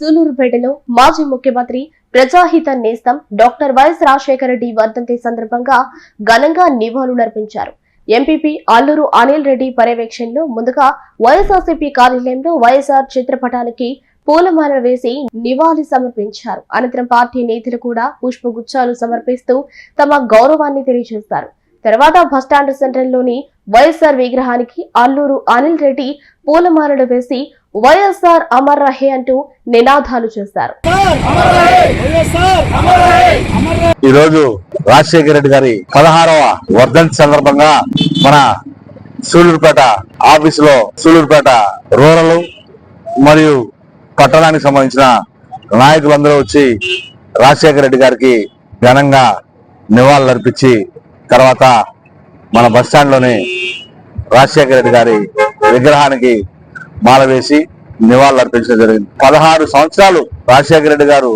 సూలూరుపేటలో మాజీ ముఖ్యమంత్రి ప్రజాహిత నేస్తం డాక్టర్ వైఎస్ రాజశేఖర రెడ్డి వర్ధంతి సందర్భంగా ఘనంగా నివాళులర్పించారు. ఎంపీపీ అల్లూరు అనిల్ రెడ్డి పర్యవేక్షణలో ముందుగా వైఎస్ఆర్సీపీ కార్యాలయంలో వైఎస్ఆర్ చిత్రపటానికి పూలమాల వేసి నివాళి సమర్పించారు. అనంతరం పార్టీ నేతలు కూడా పుష్పగుచ్చాలు సమర్పిస్తూ తమ గౌరవాన్ని తెలియజేస్తారు. తర్వాత బస్టాండ్ సెంటర్లోని వైఎస్ఆర్ విగ్రహానికి అల్లూరు అనిల్ రెడ్డి పూలమాలలు వేసి వైఎస్ఆర్ అమర్ రహే అంటూ నినాదాలు చేశారు. ఈరోజు రాజశేఖర రెడ్డి గారి పదహారవ వర్ధంతి సందర్భంగా మన సూలూరుపేట ఆఫీసులో సూలూరుపేట రూరల్ మరియు పట్టణానికి సంబంధించిన నాయకులందరూ వచ్చి రాజశేఖర రెడ్డి గారికి ఘనంగా నివాళులర్పించి తర్వాత మన బస్టాండ్లోని లోని రాజశేఖర రెడ్డి గారి విగ్రహానికి మాల వేసి నివాళులు అర్పించడం జరిగింది. పదహారు సంవత్సరాలు రాజశేఖర రెడ్డి గారు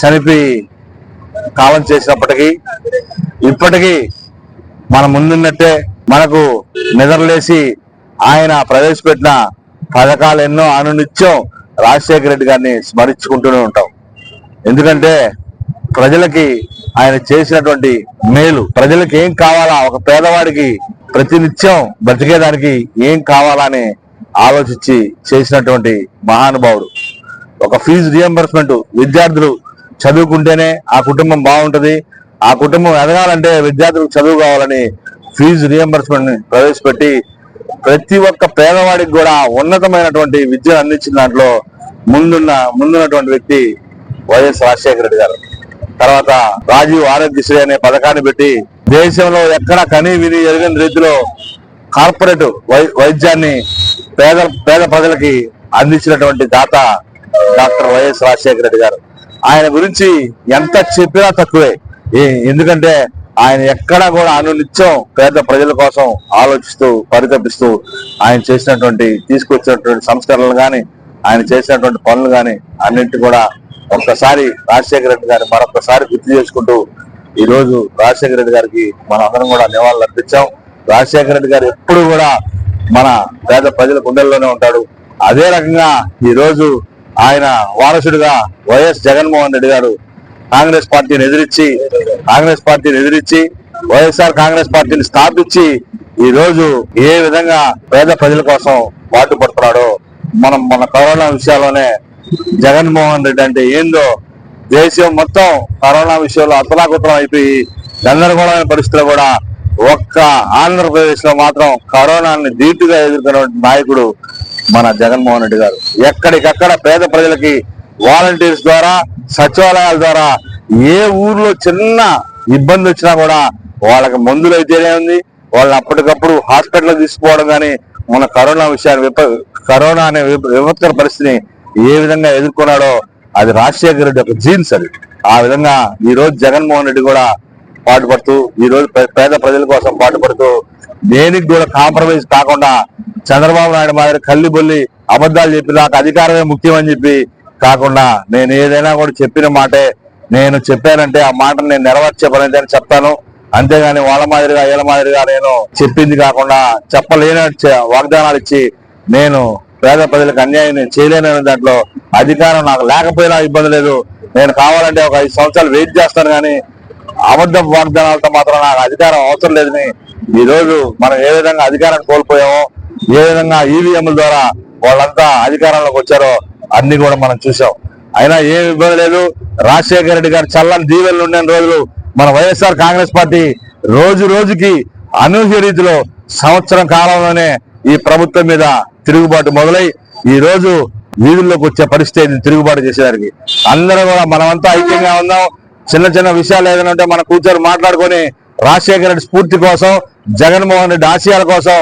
చనిపోయి కాలం చేసినప్పటికీ ఇప్పటికీ మన ముందున్నట్టే మనకు నిద్రలేసి ఆయన ప్రవేశపెట్టిన పథకాలు ఎన్నో అనునిత్యం రాజశేఖర రెడ్డి గారిని స్మరించుకుంటూనే ఉంటాం. ఎందుకంటే ప్రజలకి ఆయన చేసినటువంటి మేలు ప్రజలకు ఏం కావాలా ఒక పేదవాడికి ప్రతినిత్యం బ్రతికేదానికి ఏం కావాలా అని ఆలోచించి చేసినటువంటి మహానుభావుడు. ఒక ఫీజు రియంబర్స్మెంట్ విద్యార్థులు చదువుకుంటేనే ఆ కుటుంబం బాగుంటుంది. ఆ కుటుంబం ఎదగాలంటే విద్యార్థులకు చదువు కావాలని ఫీజు రియంబర్స్మెంట్ని ప్రవేశపెట్టి ప్రతి ఒక్క పేదవాడికి కూడా ఉన్నతమైనటువంటి విద్యను అందించిన దాంట్లో ముందున్న ముందున్నటువంటి వ్యక్తి వైఎస్ రాజశేఖర రెడ్డి గారు. తర్వాత రాజీవ్ ఆరోగ్యశ్రీ అనే పథకాన్ని పెట్టి దేశంలో ఎక్కడ కనీ విని ఎరగని రీతిలో కార్పొరేట్ వై- వైద్యాన్ని పేద పేద ప్రజలకి అందించినటువంటి దాత డాక్టర్ వైఎస్ రాజశేఖర రెడ్డి గారు. ఆయన గురించి ఎంత చెప్పినా తక్కువే. ఏ- ఎందుకంటే ఆయన ఎక్కడా కూడా అనునిత్యం పేద ప్రజల కోసం ఆలోచిస్తూ పరితపిస్తూ ఆయన చేసినటువంటి తీసుకొచ్చినటువంటి సంస్కరణలు కానీ ఆయన చేసినటువంటి పనులు కానీ అన్నింటి కూడా ఒక్కసారి రాజశేఖర రెడ్డి గారిని మరొకసారి గుర్తు చేసుకుంటూ ఈ రోజు రాజశేఖర రెడ్డి గారికి మనం అందరం కూడా నివాళులు అర్పించాం రాజశేఖర రెడ్డి గారు ఎప్పుడు కూడా మన పేద ప్రజల గుండెల్లోనే ఉంటాడు. అదే రకంగా ఈ రోజు ఆయన వారసుడిగా వైఎస్ జగన్మోహన్ రెడ్డి గారు కాంగ్రెస్ పార్టీని ఎదిరించి కాంగ్రెస్ పార్టీని ఎదిరించి వైఎస్ఆర్ కాంగ్రెస్ పార్టీని స్థాపించి ఈ రోజు ఏ విధంగా పేద ప్రజల కోసం పాటుపడుతున్నాడో మనం మన కరోనా విషయాల్లోనే జగన్మోహన్ రెడ్డి అంటే ఏందో దేశం మొత్తం కరోనా విషయంలో అతలాకుతలం అయిపోయి గందరగోళమైన పరిస్థితులు కూడా ఒక్క ఆంధ్రప్రదేశ్లో మాత్రం కరోనాని ధీటుగా ఎదుర్కొనే నాయకుడు మన జగన్మోహన్ రెడ్డి గారు. ఎక్కడికక్కడ పేద ప్రజలకి వాలంటీర్స్ ద్వారా సచివాలయాల ద్వారా ఏ ఊర్లో చిన్న ఇబ్బంది వచ్చినా కూడా వాళ్ళకి మందులు అయితేనే ఉంది. వాళ్ళని అప్పటికప్పుడు హాస్పిటల్ తీసుకుపోవడం కానీ మన కరోనా విషయాన్ని విప కరోనా అనే విపత్కర పరిస్థితిని ఏ విధంగా ఎదుర్కొన్నాడో అది రాజశేఖర రెడ్డి యొక్క జీన్స్ అది. ఆ విధంగా ఈ రోజు జగన్మోహన్ రెడ్డి కూడా పాటుపడుతూ ఈ రోజు పే- పేద ప్రజల కోసం పాటుపడుతూ దేనికి కూడా కాంప్రమైజ్ కాకుండా చంద్రబాబు నాయుడు మాదిరి కల్లి బొల్లి అబద్ధాలు చెప్పి నాకు అధికారమే ముఖ్యం అని చెప్పి కాకుండా నేను ఏదైనా కూడా చెప్పిన మాటే నేను చెప్పానంటే ఆ మాటను నేను నెరవేర్చే పని అని చెప్తాను. అంతేగాని వాళ్ళ మాదిరిగా వీళ్ళ మాదిరిగా నేను చెప్పింది కాకుండా చెప్పలేని వాగ్దానాలు ఇచ్చి నేను పేద ప్రజలకు అన్యాయం నేను చేయలేనని దాంట్లో అధికారం నాకు లేకపోయినా ఇబ్బంది లేదు. నేను కావాలంటే ఒక ఐదు సంవత్సరాలు వెయిట్ చేస్తాను కానీ అబద్ధ వాగ్దానాలతో మాత్రం నాకు అధికారం అవసరం లేదని ఈ రోజు మనం ఏ విధంగా అధికారాన్ని కోల్పోయామో ఏ విధంగా ఈవీఎంల ద్వారా వాళ్ళంతా అధికారంలోకి వచ్చారో అన్ని కూడా మనం చూసాం అయినా ఏమి ఇబ్బంది లేదు. రాజశేఖర రెడ్డి గారు చల్లని దీవెనలు ఉండే రోజులు మన వైఎస్ఆర్ కాంగ్రెస్ పార్టీ రోజు రోజుకి అనూహ్య రీతిలో సంవత్సరం కాలంలోనే ఈ ప్రభుత్వం మీద తిరుగుబాటు మొదలై ఈ రోజు వీధుల్లోకి వచ్చే పరిస్థితి తిరుగుబాటు చేసేదానికి. అందరూ కూడా మనమంతా ఐక్యంగా ఉందాం చిన్న చిన్న విషయాలు ఏదైనా ఉంటే మన కూర్చొని మాట్లాడుకొని రాజశేఖర రెడ్డి స్ఫూర్తి కోసం జగన్మోహన్ రెడ్డి ఆశయాల కోసం